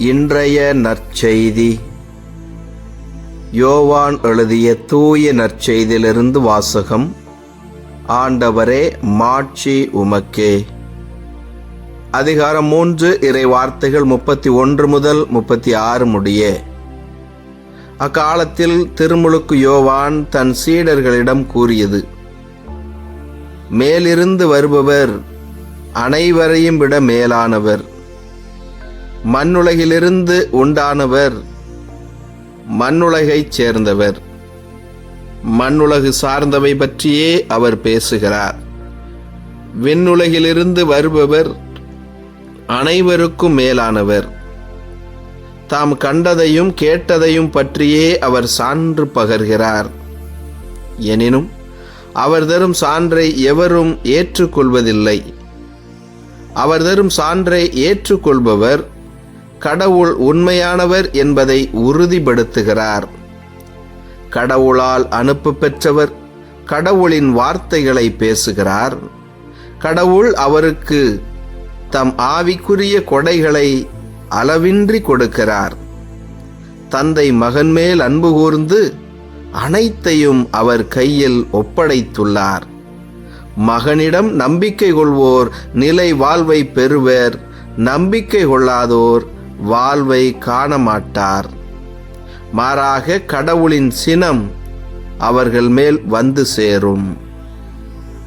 இன்றைய நற்செய்தி. யோவான் எழுதிய தூய நற்செய்தியிலிருந்து வாசகம். ஆண்டவரே மாட்சி உமக்கே. அதிகாரம் மூன்று இறை வார்த்தைகள் முப்பத்தி ஒன்று முதல் முப்பத்தி ஆறு முடிய. அக்காலத்தில் திருமுழுக்கு யோவான் தன் சீடர்களிடம் கூறியது மேலிருந்து வருபவர் அனைவரையும் விட மேலானவர். மண்ணுலகிலிருந்து உண்டானவர் மண்ணுலகைச் சேர்ந்தவர். மண்ணுலகு சார்ந்தவை பற்றியே அவர் பேசுகிறார். விண்ணுலகிலிருந்து வருபவர் அனைவருக்கும் மேலானவர். தாம் கண்டதையும் கேட்டதையும் பற்றியே அவர் சான்று பகர்கிறார். எனினும் அவர் தரும் சான்றை எவரும் ஏற்றுக்கொள்வதில்லை. அவர் தரும் சான்றை ஏற்றுக்கொள்பவர் கடவுள் உண்மையானவர் என்பதை உறுதிப்படுத்துகிறார். கடவுளால் அனுப்பு பெற்றவர் கடவுளின் வார்த்தைகளை பேசுகிறார். கடவுள் அவருக்கு தம் ஆவிக்குரிய கொடைகளை அளவின்றி கொடுக்கிறார். தந்தை மகன் மேல் அன்பு கூர்ந்து அனைத்தையும் அவர் கையில் ஒப்படைத்துள்ளார். மகனிடம் நம்பிக்கை கொள்வோர் நிலை வாழ்வை பெறுவர் நம்பிக்கை கொள்ளாதோர் வாழ்வை காண மாட்டார் மாறாக கடவுளின் சினம் அவர்கள் மேல் வந்து சேரும்.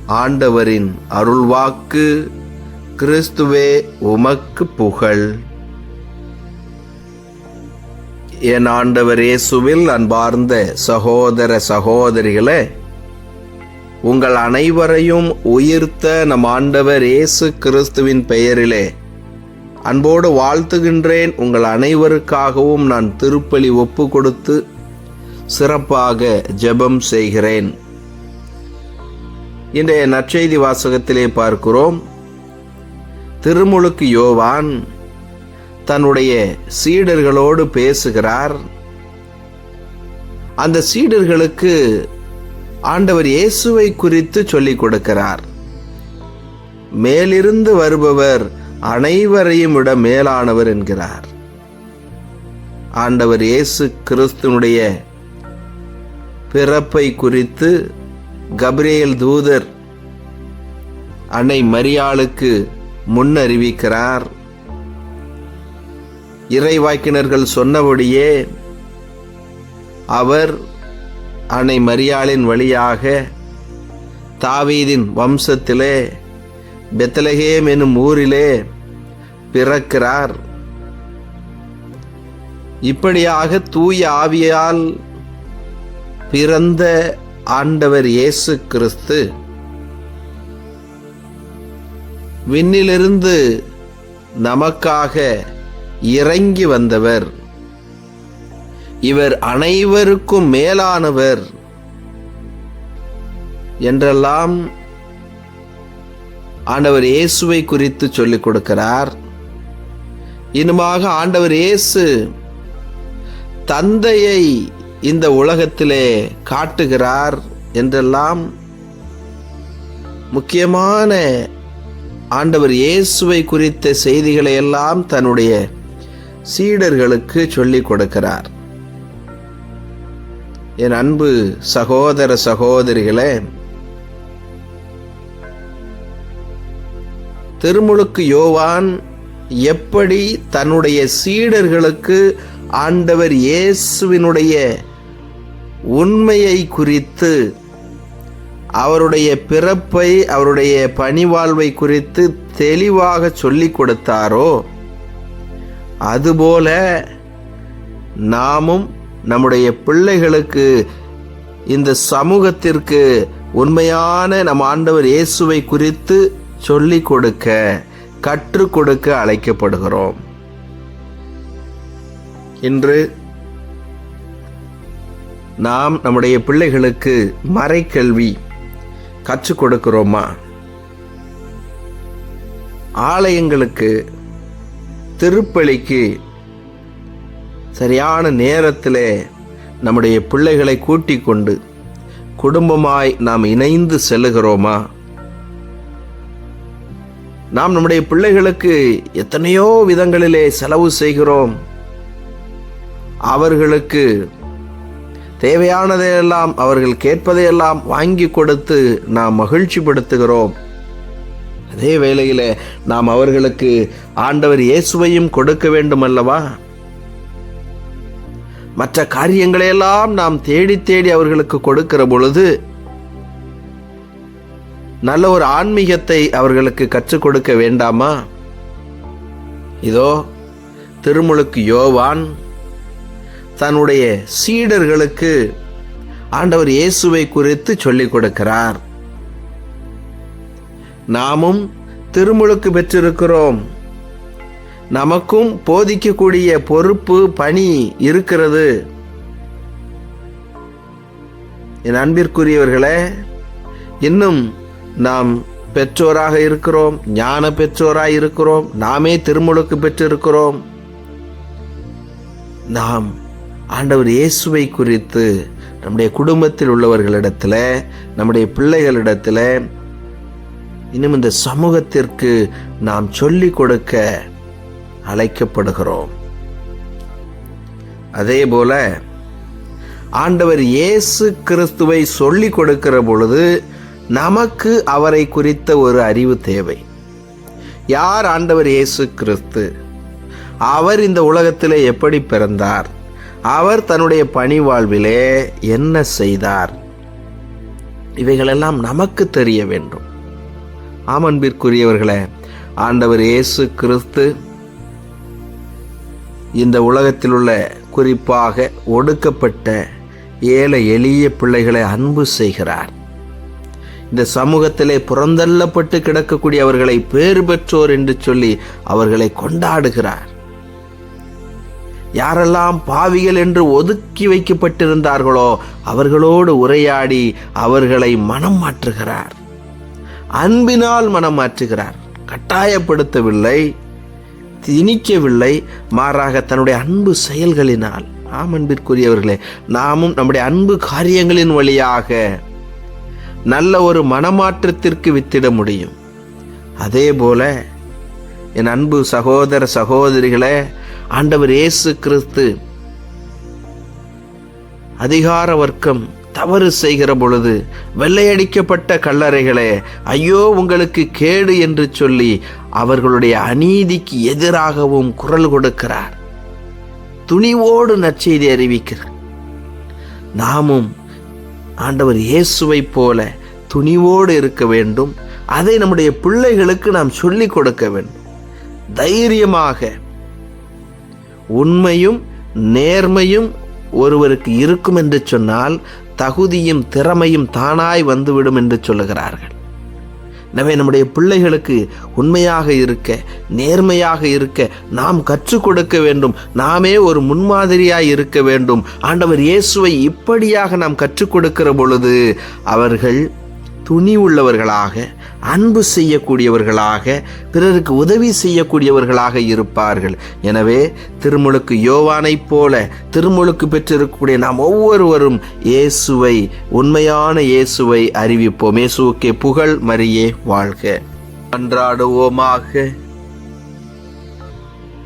ஆண்டவரின் அருள்வாக்கு கிறிஸ்துவே உமக்கு புகழ். என் ஆண்டவர் இயேசுவில் அன்பார்ந்த சகோதர சகோதரிகளே உங்கள் அனைவரையும் உயிர்த்த நம் ஆண்டவர் இயேசு கிறிஸ்துவின் பெயரிலே அன்போடு வாழ்த்துகின்றேன். உங்கள் அனைவருக்காகவும் நான் திருப்பலி ஒப்பு கொடுத்து சிறப்பாக ஜெபம் செய்கிறேன். இன்றைய நற்செய்தி வாசகத்திலே பார்க்கிறோம். திருமுழுக்கு யோவான் தன்னுடைய சீடர்களோடு பேசுகிறார். அந்த சீடர்களுக்கு ஆண்டவர் இயேசுவை குறித்து சொல்லிக் கொடுக்கிறார். மேலிருந்து வருபவர் அனைவரையும் விட மேலானவர் என்கிறார். ஆண்டவர் இயேசு கிறிஸ்துனுடைய பிறப்பை குறித்து கப்ரியேல் தூதர் அன்னை மரியாளுக்கு முன்னறிவிக்கிறார். இறைவாக்கினர்கள் சொன்னபடியே அவர் அன்னை மரியாளின் வழியாக தாவீதின் வம்சத்திலே பெத்தலகேம் என்னும் ஊரிலே பிறக்கிறார். இப்படியாக தூய ஆவியால் பிறந்த ஆண்டவர் இயேசு கிறிஸ்து விண்ணிலிருந்து நமக்காக இறங்கி வந்தவர். இவர் அனைவருக்கும் மேலானவர். என்றெல்லாம் ஆண்டவர் இயேசுவை குறித்து சொல்லிக் கொடுக்கிறார். இனுமாக ஆண்டவர் இயேசு தந்தையை இந்த உலகத்திலே காட்டுகிறார் என்றெல்லாம் முக்கியமான ஆண்டவர் இயேசுவை குறித்த செய்திகளை எல்லாம் தன்னுடைய சீடர்களுக்கு சொல்லிக் கொடுக்கிறார். என் அன்பு சகோதர சகோதரிகளே திருமுழுக்கு யோவான் எப்படி தன்னுடைய சீடர்களுக்கு ஆண்டவர் இயேசுவினுடைய உண்மையை குறித்து அவருடைய பிறப்பை அவருடைய பணிவாழ்வை குறித்து தெளிவாக சொல்லிக் கொடுத்தாரோ அதுபோல நாமும் நம்முடைய பிள்ளைகளுக்கு இந்த சமூகத்திற்கு உண்மையான நம் ஆண்டவர் இயேசுவை குறித்து சொல்லிக் கொடுக்க கற்றுக் கொடுக்க அழைக்கப்படுகிறோம். இன்று நாம் நம்முடைய பிள்ளைகளுக்கு மறைக்கல்வி கற்றுக் கொடுக்கிறோமா? ஆலயங்களுக்கு திருப்பலிக்கு சரியான நேரத்தில் நம்முடைய பிள்ளைகளை கூட்டிக் கொண்டு குடும்பமாய் நாம் இணைந்து செல்லுகிறோமா? நாம் நம்முடைய பிள்ளைகளுக்கு எத்தனையோ விதங்களிலே செலவு செய்கிறோம். அவர்களுக்கு தேவையானதையெல்லாம் அவர்கள் கேட்பதையெல்லாம் வாங்கி கொடுத்து நாம் மகிழ்ச்சிப்படுத்துகிறோம். அதே வேளையில் நாம் அவர்களுக்கு ஆண்டவர் இயேசுவையும் கொடுக்க வேண்டும் அல்லவா மற்ற காரியங்களையெல்லாம் நாம் தேடி தேடி அவர்களுக்கு கொடுக்கிற பொழுது நல்ல ஒரு ஆன்மீகத்தை அவர்களுக்கு கற்றுக் கொடுக்க வேண்டாமா? இதோ திருமுழுக்கு யோவான் தன்னுடைய சீடர்களுக்கு ஆண்டவர் இயேசுவை குறித்து சொல்லிக் கொடுக்கிறார். நாமும் திருமுழுக்கு பெற்றிருக்கிறோம். நமக்கும் போதிக்கக்கூடிய பொறுப்பு பணி இருக்கிறது. என் அன்பிற்குரியவர்களே இன்னும் நாம் பெற்றோராக இருக்கிறோம் ஞான பெற்றோராக இருக்கிறோம் நாமே திருமுழுக்கு பெற்றிருக்கிறோம். நாம் ஆண்டவர் இயேசுவை குறித்து நம்முடைய குடும்பத்தில் உள்ளவர்களிடத்தில் நம்முடைய பிள்ளைகளிடத்தில் இன்னும் இந்த சமூகத்திற்கு நாம் சொல்லிக் கொடுக்க அழைக்கப்படுகிறோம். அதே போல ஆண்டவர் இயேசு கிறிஸ்துவை சொல்லிக் கொடுக்கிற பொழுது நமக்கு அவரை குறித்த ஒரு அறிவு தேவை. யார் ஆண்டவர் இயேசு கிறிஸ்து? அவர் இந்த உலகத்திலே எப்படி பிறந்தார்? அவர் தன்னுடைய பணி வாழ்விலே என்ன செய்தார்? இவைகளெல்லாம் நமக்கு தெரிய வேண்டும். ஆமன்பிற்குரியவர்களே ஆண்டவர் இயேசு கிறிஸ்து இந்த உலகத்தில் உள்ள குறிப்பாக ஒடுக்கப்பட்ட ஏழை எளிய பிள்ளைகளை அன்பு செய்கிறார். இந்த சமூகத்திலே புறந்தள்ளப்பட்டு கிடக்கக்கூடிய அவர்களை பேறு பெற்றோர் என்று சொல்லி அவர்களை கொண்டாடுகிறார். யாரெல்லாம் பாவிகள் என்று ஒதுக்கி வைக்கப்பட்டிருந்தார்களோ அவர்களோடு உரையாடி அவர்களை மனம் மாற்றுகிறார். அன்பினால் மனம் மாற்றுகிறார். கட்டாயப்படுத்தவில்லை திணிக்கவில்லை மாறாக தன்னுடைய அன்பு செயல்களினால். ஆம் அன்பிற்குரியவர்களே நாமும் நம்முடைய அன்பு காரியங்களின் வழியாக நல்ல ஒரு மனமாற்றத்திற்கு வித்திட முடியும். அதே போல என் அன்பு சகோதர சகோதரிகளே ஆண்டவர் இயேசு கிறிஸ்து அதிகார வர்க்கம் தவறு செய்கிற பொழுது வெள்ளையடிக்கப்பட்ட கல்லறைகளே ஐயோ உங்களுக்கு கேடு என்று சொல்லி அவர்களுடைய அநீதிக்கு எதிராகவும் குரல் கொடுக்கிறார். துணிவோடு நற்செய்தி அறிவிக்கிறார். நாமும் ஆண்டவர் இயேசுவைப் போல துணிவோடு இருக்க வேண்டும். அதை நம்முடைய பிள்ளைகளுக்கு நாம் சொல்லிக் கொடுக்க வேண்டும். தைரியமாக உண்மையும் நேர்மையும் ஒருவருக்கு இருக்கும் என்று சொன்னால் தகுதியும் திறமையும் தானாய் வந்துவிடும் என்று சொல்லுகிறார்கள். எனவே நம்முடைய பிள்ளைகளுக்கு உண்மையாக இருக்க நேர்மையாக இருக்க நாம் கற்றுக் கொடுக்க வேண்டும். நாமே ஒரு முன்மாதிரியாய் இருக்க வேண்டும். ஆண்டவர் இயேசுவை இப்படியாக நாம் கற்றுக் கொடுக்கிற பொழுது அவர்கள் துணி உள்ளவர்களாக அன்பு செய்யக்கூடியவர்களாக பிறருக்கு உதவி செய்யக்கூடியவர்களாக இருப்பார்கள். எனவே திருமுழுக்கு யோவானைப் போல திருமுழுக்கு பெற்றிருக்கக்கூடிய நாம் ஒவ்வொருவரும் இயேசுவை உண்மையான இயேசுவை அறிவிப்போம். இயேசுக்கே புகழ் மரியே வாழ்க. அன்றாடுவோமாக.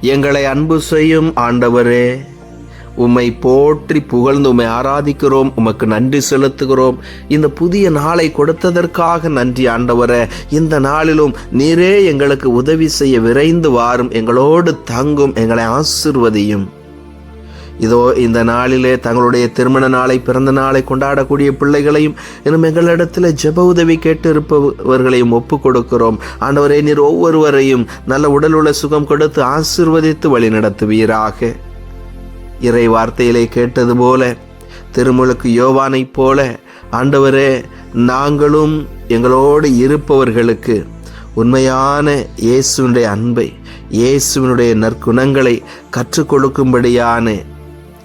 எங்களை அன்பு செய்யும் ஆண்டவரே உம்மை போற்றி புகழ்ந்து உம்மை ஆராதிக்கிறோம் உமக்கு நன்றி செலுத்துகிறோம். இந்த புதிய நாளை கொடுத்ததற்காக நன்றி ஆண்டவரே. இந்த நாளிலும் நீரே எங்களுக்கு உதவி செய்ய விரைந்து வாரும். எங்களோடு தங்கும் எங்களை ஆசிர்வதியும். இதோ இந்த நாளிலே தங்களுடைய திருமண நாளை பிறந்த நாளை கொண்டாடக்கூடிய பிள்ளைகளையும் இன்னும் எங்களிடத்தில் ஜெப உதவி கேட்டு இருப்பவர்களையும் ஒப்பு கொடுக்கிறோம். ஆண்டவரே நீர் ஒவ்வொருவரையும் நல்ல உடலுள்ள சுகம் கொடுத்து ஆசிர்வதித்து வழி நடத்துவீராக இறை வார்த்தையிலே கேட்டது போல திருமுழுக்கு யோவானைப் போல ஆண்டவரே நாங்களும் எங்களோடு இருப்பவர்களுக்கு உண்மையான இயேசுவினுடைய அன்பை இயேசுவினுடைய நற்குணங்களை கற்றுக் கொடுக்கும்படியான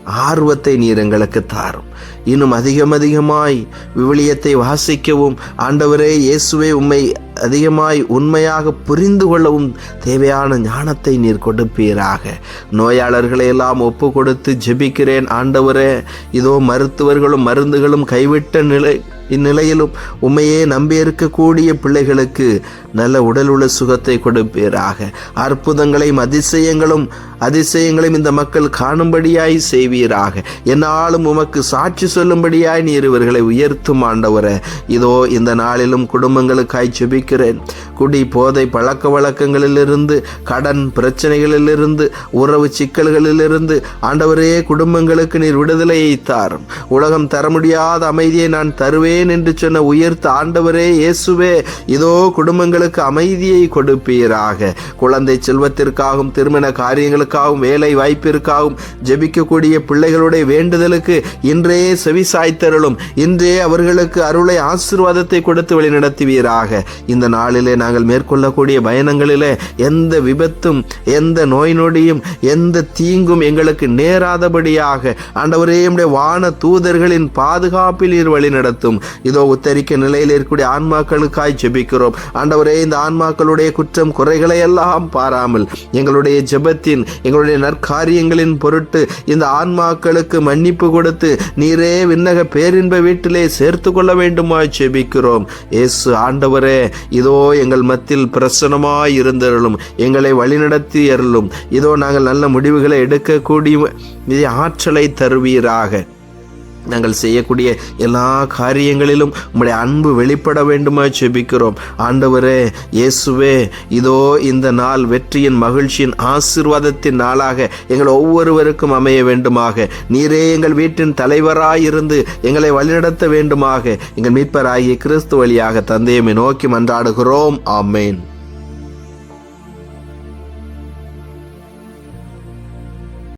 ஆர்வத்தை நீர் எங்களுக்கு தாரும். இன்னும் அதிகம் அதிகமாய் விவிலியத்தை வாசிக்கவும் ஆண்டவரே இயேசுவே உம்மை அதிகமாய் உண்மையாக புரிந்து கொள்ளவும் தேவையான ஞானத்தை நீர் கொடுப்பீராக. நோயாளர்களை எல்லாம் ஒப்பு கொடுத்து ஜெபிக்கிறேன் ஆண்டவரே. இதோ மருத்துவர்களும் மருந்துகளும் கைவிட்ட நிலை இந்நிலையிலும் உண்மையே நம்பி இருக்கக்கூடிய பிள்ளைகளுக்கு நல்ல உடல் உள்ள சுகத்தை கொடுப்பீராக. அற்புதங்களையும் அதிசயங்களும் அதிசயங்களையும் இந்த மக்கள் காணும்படியாய் செய்வீராக. என்னாலும் உமக்கு சாட்சி சொல்லும்படியாய் நீர் இவர்களை உயர்த்தும் ஆண்டவரை. இதோ இந்த நாளிலும் குடும்பங்களுக்காய் செபிக்கிறேன் குடி போதை பழக்க வழக்கங்களிலிருந்து கடன் பிரச்சனைகளிலிருந்து உறவு சிக்கல்களிலிருந்து ஆண்டவரே குடும்பங்களுக்கு நீர் விடுதலையை தாரும். உலகம் தர முடியாத அமைதியை நான் தருவேன் என்று சொன்ன உயர்த்த ஆண்டவரே இயேசுவே இதோ குடும்பங்களுக்கு அமைதியை கொடுப்பீராக. குழந்தை செல்வத்திற்காகவும் திருமண காரியங்களுக்காகவும் வேலை வாய்ப்பிற்காகவும் ஜெபிக்கக்கூடிய பிள்ளைகளுடைய வேண்டுதலுக்கு இன்றே செவி சாய்த்தருளும் இன்றே அவர்களுக்கு அருளை ஆசீர்வாதத்தை கொடுத்து வழிநடத்துவீராக. இந்த நாளிலே நாங்கள் மேற்கொள்ளக்கூடிய பயணங்களிலே எந்த விபத்தும் எந்த நோய் நொடியும் எந்த தீங்கும் எங்களுக்கு நேராதபடியாக ஆண்டவரே வான தூதர்களின் பாதுகாப்பில் இரு வழி நடத்தும் இதோ உத்தரிக்க நிலையில் இருக்கக்கூடிய ஆன்மாக்களுக்காய் ஜெபிக்கிறோம். ஆண்டவரே இந்த ஆன்மாக்களுடைய குற்றம் குறைகளை எல்லாம் பாராமல் எங்களுடைய ஜெபத்தின் எங்களுடைய நற்காரியங்களின் பொருட்டு இந்த ஆன்மாக்களுக்கு மன்னிப்பு கொடுத்து நீரே விண்ணக பேரின்ப வீட்டிலே சேர்த்து கொள்ள வேண்டுமாய் ஜெபிக்கிறோம். இயேசு ஆண்டவரே இதோ எங்கள் மத்தியில் பிரசனமாய் இருந்தருளும் எங்களை வழிநடத்தி அருளும். இதோ நாங்கள் நல்ல முடிவுகளை எடுக்கக்கூடிய ஆற்றலை தருவீராக. நாங்கள் செய்யக்கூடிய எல்லா காரியங்களிலும் உம்முடைய அன்பு வெளிப்பட வேண்டுமா செபிக்கிறோம். ஆண்டவரே இயேசுவே இதோ இந்த நாள் வெற்றியின் மகிழ்ச்சியின் ஆசீர்வாதத்தின் நாளாக எங்கள் ஒவ்வொருவருக்கும் அமைய வேண்டுமாக. நீரே எங்கள் வீட்டின் தலைவராயிருந்து எங்களை வழிநடத்த வேண்டுமாக. எங்கள் மீட்பராகிய கிறிஸ்து வழியாக தந்தையமை நோக்கி மன்றாடுகிறோம். ஆமேன்.